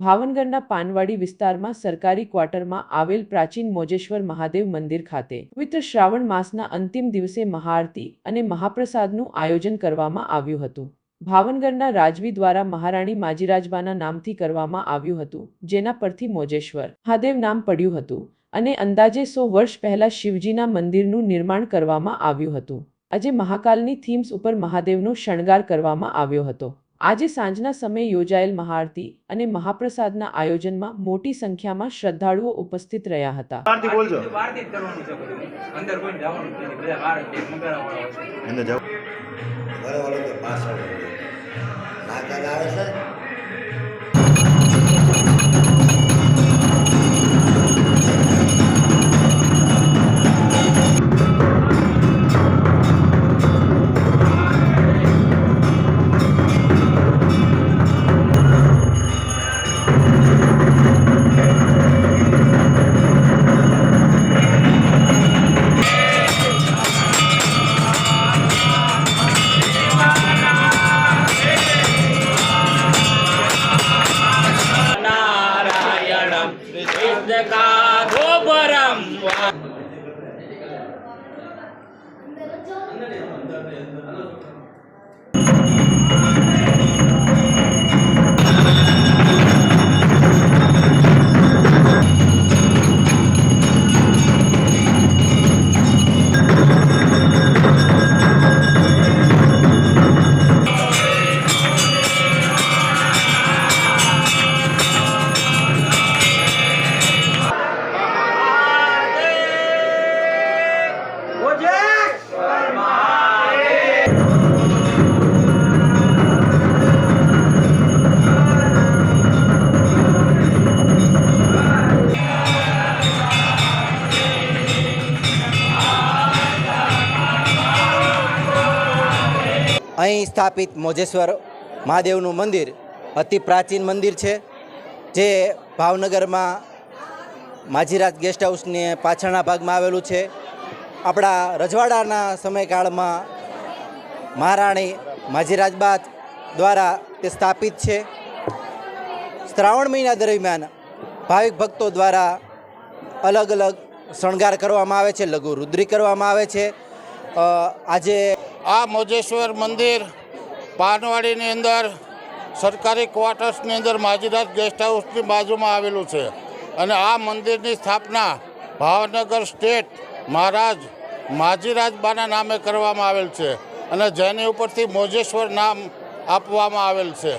ભાવનગરના પાનવાડી વિસ્તારમાં સરકારી ક્વાર્ટરમાં આવેલ પ્રાચીન મોજેશ્વર મહાદેવ મંદિર ખાતે પવિત્ર શ્રાવણ માસના અંતિમ દિવસે મહાઆરતી અને મહાપ્રસાદનું આયોજન કરવામાં આવ્યું હતું. ભાવનગરના રાજવી દ્વારા મહારાણી માજીરાજબાના નામથી કરવામાં આવ્યું હતું, જેના પરથી મોજેશ્વર મહાદેવ નામ પડ્યું હતું અને અંદાજે સો વર્ષ પહેલા શિવજીના મંદિરનું નિર્માણ કરવામાં આવ્યું હતું. આજે મહાકાલની થીમ્સ ઉપર મહાદેવનો શણગાર કરવામાં આવ્યો હતો. આજે સાંજના સમયે યોજાયેલ મહાઆરતી અને મહાપ્રસાદના આયોજનમાં મોટી સંખ્યામાં શ્રદ્ધાળુઓ ઉપસ્થિત રહ્યા હતા. અંદર か અહીં સ્થાપિત મોજેશ્વર મહાદેવનું મંદિર અતિ પ્રાચીન મંદિર છે, જે ભાવનગરમાં માજીરાજ ગેસ્ટ હાઉસને પાછળના ભાગમાં આવેલું છે. આપણા રજવાડાના સમયકાળમાં મહારાણી માજીરાજબાદ દ્વારા તે સ્થાપિત છે. શ્રાવણ મહિના દરમિયાન ભાવિક ભક્તો દ્વારા અલગ અલગ શણગાર કરવામાં આવે છે, લઘુ રુદ્રી કરવામાં આવે છે. આજે આ મોજેશ્વર મંદિર પાનવાડીની અંદર, સરકારી ક્વાર્ટર્સની અંદર માજીરાજ ગેસ્ટ હાઉસની બાજુમાં આવેલું છે. અને આ મંદિરની સ્થાપના ભાવનગર સ્ટેટ મહારાજ માજીરાજ બાના નામે કરવામાં આવેલ છે. અને જેની ઉપરથી મોજેશ્વર નામ આપવામાં આવેલ છે.